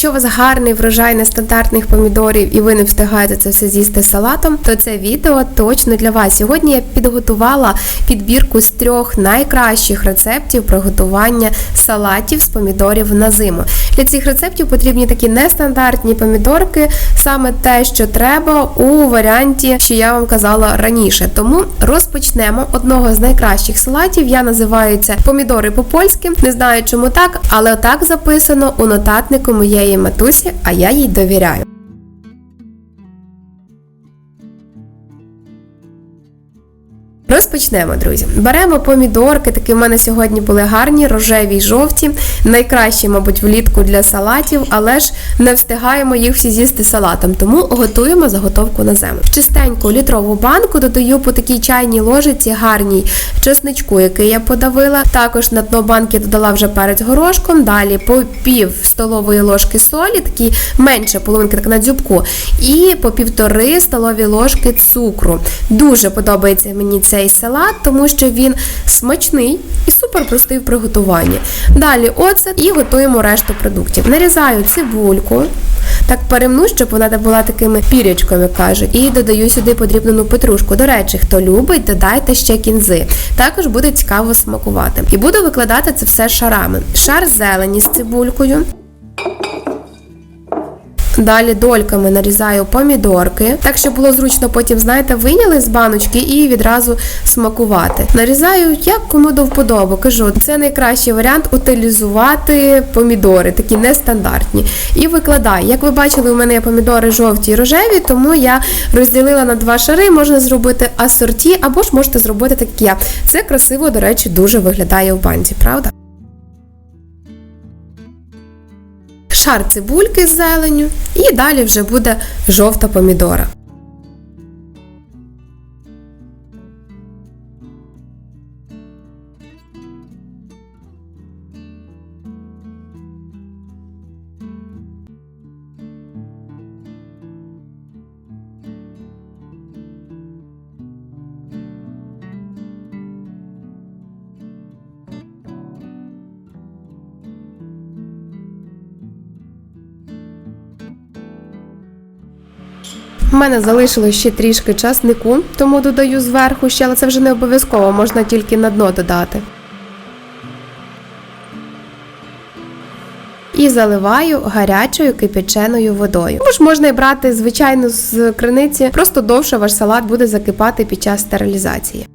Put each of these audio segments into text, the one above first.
Якщо у вас гарний врожай нестандартних помідорів і ви не встигаєте це все з'їсти салатом, то це відео точно для вас. Сьогодні я підготувала підбірку з трьох найкращих рецептів приготування салатів з помідорів на зиму. Для цих рецептів потрібні такі нестандартні помідорки, саме те, що треба у варіанті, що я вам казала раніше. Тому розпочнемо одного з найкращих салатів. Я називаю це помідори по-польськи. Не знаю, чому так, але так записано у нотатнику моєї матусі, а я їй довіряю. Розпочнемо, друзі. Беремо помідорки, такі в мене сьогодні були гарні, рожеві й жовті. Найкращі, мабуть, влітку для салатів, але ж не встигаємо їх всі з'їсти салатом, тому готуємо заготовку на зиму. Чистеньку літрову банку додаю по такій чайній ложиці гарній чесничку, який я подавила. Також на дно банки додала вже перець горошком. Далі по пів столової ложки солі, такі менше половинки, так на дзюбку, і по півтори столові ложки цукру. Дуже подобається мені цей салат, тому що він смачний і супер простий в приготуванні. Далі оцет і готуємо решту продуктів. Нарізаю цибульку. Так перемну, щоб вона була такими пірячками, кажуть, і додаю сюди подрібнену петрушку. До речі, хто любить, додайте ще кінзи. Також буде цікаво смакувати. І буду викладати це все шарами. Шар зелені з цибулькою. Далі дольками нарізаю помідорки, так щоб було зручно потім, знаєте, виняли з баночки і відразу смакувати. Нарізаю, як кому до вподоби. Кажу, це найкращий варіант утилізувати помідори, такі нестандартні. І викладаю. Як ви бачили, у мене є помідори жовті і рожеві, тому я розділила на два шари, можна зробити асорті, або ж можете зробити так як я. Це красиво, до речі, дуже виглядає в банці, правда? Шар цибульки з зеленю, і далі вже буде жовта помідора. У мене залишилось ще трішки часнику, тому додаю зверху ще, але це вже не обов'язково, можна тільки на дно додати. І заливаю гарячою кипяченою водою. Або ж можна і брати, звичайно, з криниці, просто довше ваш салат буде закипати під час стерилізації.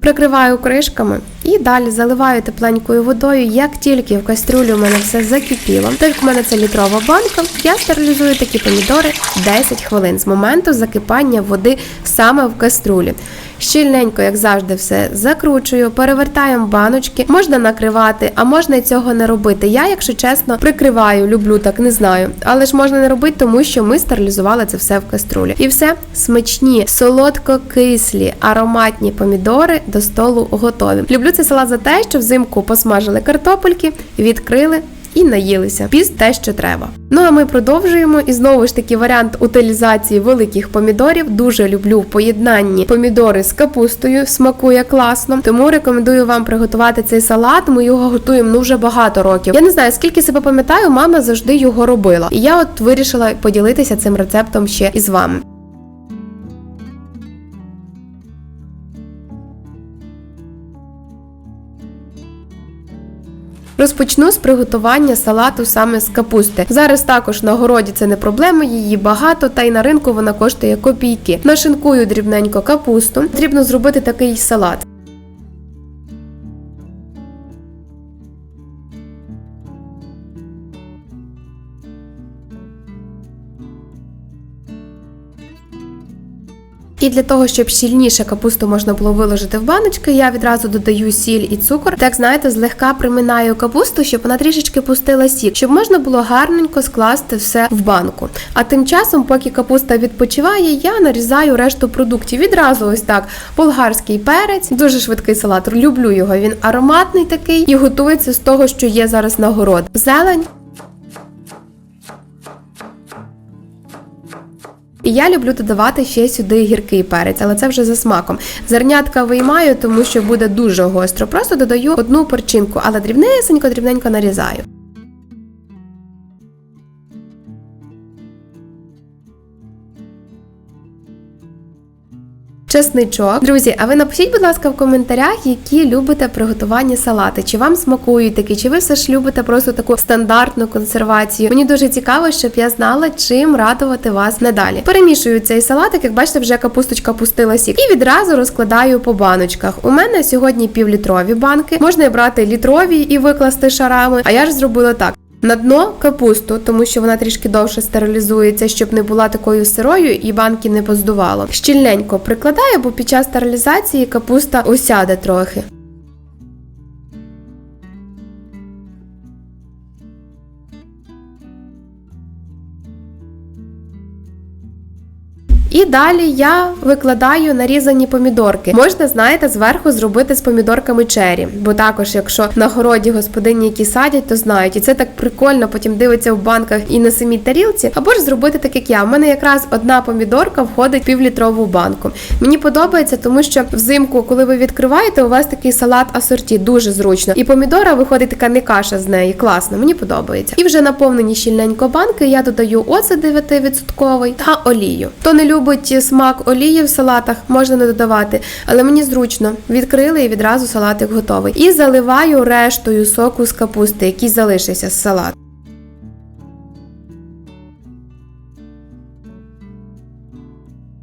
Прикриваю кришками і далі заливаю тепленькою водою. Як тільки в кастрюлі у мене все закипіло, так в мене це літрова банка, я стерилізую такі помідори 10 хвилин з моменту закипання води саме в каструлі. Щільненько, як завжди, все закручую, перевертаємо баночки, можна накривати, а можна і цього не робити. Я, якщо чесно, прикриваю, люблю так, не знаю. Але ж можна не робити, тому що ми стерилізували це все в каструлі. І все смачні, солодко-кислі, ароматні помідори до столу готові. Люблю цей салат за те, що взимку посмажили картопельки, відкрили і наїлися. Піст те, що треба. Ну а ми продовжуємо. І знову ж таки варіант утилізації великих помідорів. Дуже люблю в поєднанні помідори з капустою, смакує класно. Тому рекомендую вам приготувати цей салат. Ми його готуємо ну вже багато років. Я не знаю, скільки себе пам'ятаю, мама завжди його робила. І я от вирішила поділитися цим рецептом ще із вами. Розпочну з приготування салату саме з капусти. Зараз також на городі це не проблема, її багато, та й на ринку вона коштує копійки. Нашинкую дрібненько капусту. Потрібно зробити такий салат. І для того, щоб щільніше капусту можна було виложити в баночки, я відразу додаю сіль і цукор. Так знаєте, злегка приминаю капусту, щоб вона трішечки пустила сік, щоб можна було гарненько скласти все в банку. А тим часом, поки капуста відпочиває, я нарізаю решту продуктів. Відразу ось так болгарський перець, дуже швидкий салат. Люблю його. Він ароматний такий і готується з того, що є зараз на город. Зелень. І я люблю додавати ще сюди гіркий перець, але це вже за смаком. Зернятка виймаю, тому що буде дуже гостро. Просто додаю одну перчинку, але дрібнесенько, дрібненько нарізаю. Чесничок. Друзі, а ви напишіть, будь ласка, в коментарях, які любите приготування салати. Чи вам смакують такі, чи ви все ж любите просто таку стандартну консервацію? Мені дуже цікаво, щоб я знала, чим радувати вас надалі. Перемішую цей салатик, як бачите, вже капусточка пустила сік, і відразу розкладаю по баночках. У мене сьогодні півлітрові банки. Можна брати літрові і викласти шарами. А я ж зробила так. На дно капусту, тому що вона трішки довше стерилізується, щоб не була такою сирою і банки не поздувало. Щільненько прикладаю, бо під час стерилізації капуста осяде трохи. І далі я викладаю нарізані помідорки. Можна, знаєте, зверху зробити з помідорками чері, бо також, якщо на городі господині, які садять, то знають, і це так прикольно, потім дивиться в банках і на самій тарілці. Або ж зробити так, як я. У мене якраз одна помідорка входить в півлітрову банку. Мені подобається, тому що взимку, коли ви відкриваєте, у вас такий салат асорті, дуже зручно. І помідора виходить така не каша з неї. Класно, мені подобається. І вже наповнені щільненько банки. Я додаю оцет 9% та олію. То не любить смак олії в салатах, можна не додавати, але мені зручно. Відкрили і відразу салатик готовий. І заливаю рештою соку з капусти, який залишився з салату.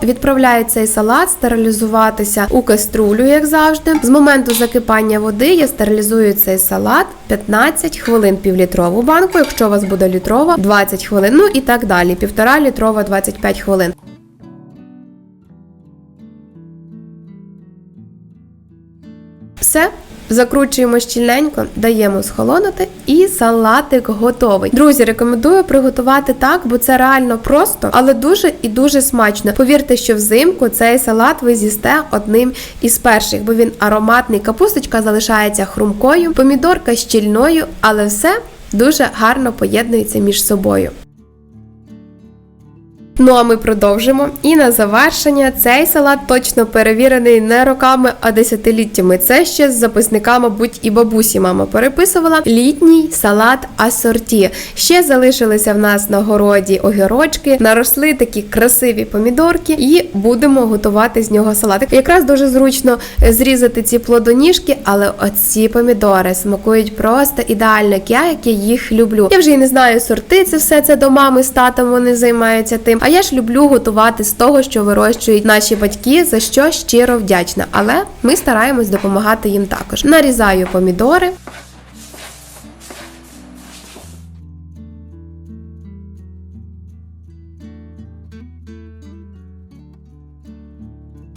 Відправляю цей салат стерилізуватися у каструлю, як завжди. З моменту закипання води я стерилізую цей салат 15 хвилин півлітрову банку. Якщо у вас буде літрова, 20 хвилин. Ну і так далі. Півтора літрова 25 хвилин. Все. Закручуємо щільненько, даємо схолонути, і салатик готовий. Друзі, рекомендую приготувати так, бо це реально просто, але дуже і дуже смачно. Повірте, що взимку цей салат ви з'їсте одним із перших, бо він ароматний. Капусточка залишається хрумкою, помідорка щільною, але все дуже гарно поєднується між собою. Ну а ми продовжимо. І на завершення цей салат точно перевірений не роками, а десятиліттями. Це ще з записника, мабуть, і бабусі мама переписувала. Літній салат асорті. Ще залишилися в нас на городі огірочки, наросли такі красиві помідорки, і будемо готувати з нього салатик. Якраз дуже зручно зрізати ці плодоніжки, але оці помідори смакують просто ідеально, як я, як я їх люблю. Я вже і не знаю сорти, це все це до мами з татом вони займаються тим. А я ж люблю готувати з того, що вирощують наші батьки, за що щиро вдячна. Але ми стараємось допомагати їм також. Нарізаю помідори.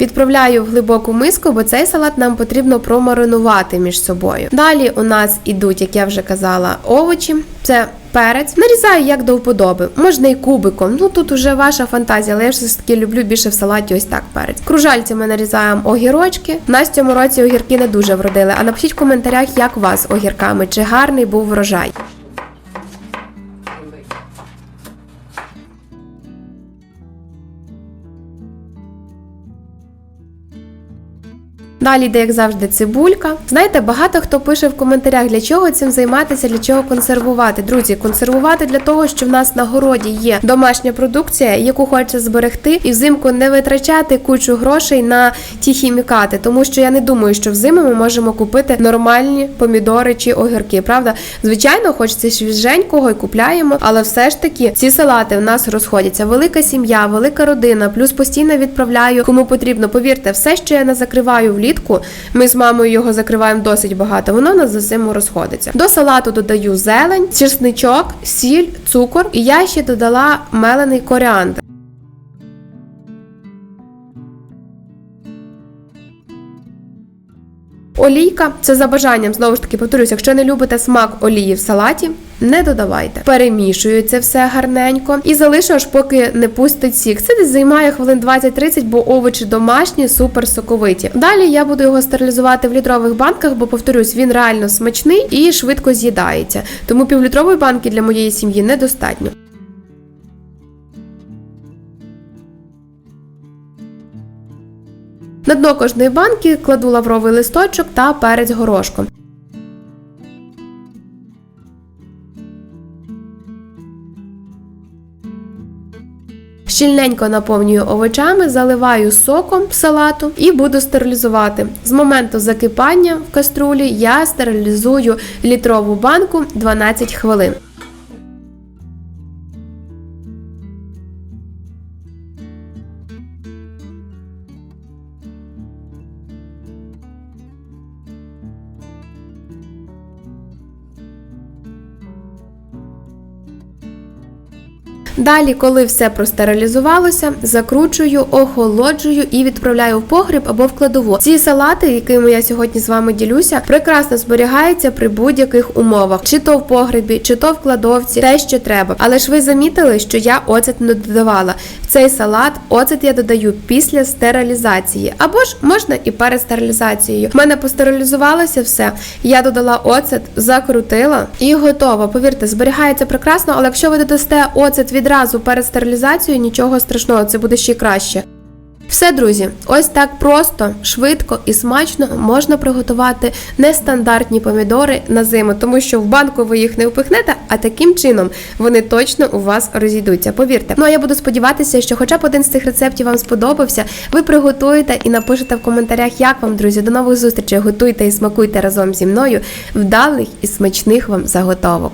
Відправляю в глибоку миску, бо цей салат нам потрібно промаринувати між собою. Далі у нас ідуть, як я вже казала, овочі. Це перець. Нарізаю як до вподоби. Можна і кубиком. Ну тут уже ваша фантазія, але я ж все таки люблю більше в салаті ось так перець. Кружальцями нарізаємо огірочки. На цьому році огірки не дуже вродили. А напишіть в коментарях, як у вас огірками, чи гарний був врожай. Далі йде, як завжди, цибулька. Знаєте, багато хто пише в коментарях, для чого цим займатися, для чого консервувати. Друзі, консервувати для того, що в нас на городі є домашня продукція, яку хочеться зберегти, і взимку не витрачати кучу грошей на ті хімікати, тому що я не думаю, що взиму ми можемо купити нормальні помідори чи огірки. Правда, звичайно, хочеться свіженького і купляємо, але все ж таки ці салати в нас розходяться. Велика сім'я, велика родина, плюс постійно відправляю кому потрібно. Повірте, все, що я не закриваю влітку, ми з мамою його закриваємо досить багато. Воно нас за зиму розходиться. До салату додаю зелень, чесничок, сіль, цукор, і я ще додала мелений коріандр. Олійка це за бажанням, знову ж таки, повторюсь, якщо не любите смак олії в салаті, не додавайте. Перемішую це все гарненько і залишу, аж поки не пустить сік. Це десь займає хвилин 20-30, бо овочі домашні, супер соковиті. Далі я буду його стерилізувати в літрових банках, бо повторюсь, він реально смачний і швидко з'їдається. Тому півлітрової банки для моєї сім'ї недостатньо. На дно кожної банки кладу лавровий листочок та перець горошком. Щільненько наповнюю овочами, заливаю соком салату і буду стерилізувати. З моменту закипання в каструлі я стерилізую літрову банку 12 хвилин. Далі, коли все простерилізувалося, закручую, охолоджую і відправляю в погріб або в кладову. Ці салати, якими я сьогодні з вами ділюся, прекрасно зберігаються при будь-яких умовах, чи то в погребі, чи то в кладовці, те, що треба. Але ж ви замітили, що я оцет не додавала. В цей салат оцет я додаю після стерилізації, або ж можна і перед стерилізацією. В мене постерилізувалося все. Я додала оцет, закрутила і готово. Повірте, зберігається прекрасно, але якщо ви додасте оцет відразу перед стерилізацією, нічого страшного, це буде ще краще. Все, друзі, ось так просто, швидко і смачно можна приготувати нестандартні помідори на зиму, тому що в банку ви їх не впихнете, а таким чином вони точно у вас розійдуться. Повірте. Ну а я буду сподіватися, що хоча б один з цих рецептів вам сподобався, ви приготуєте і напишете в коментарях, як вам, друзі. До нових зустрічей. Готуйте і смакуйте разом зі мною вдалих і смачних вам заготовок.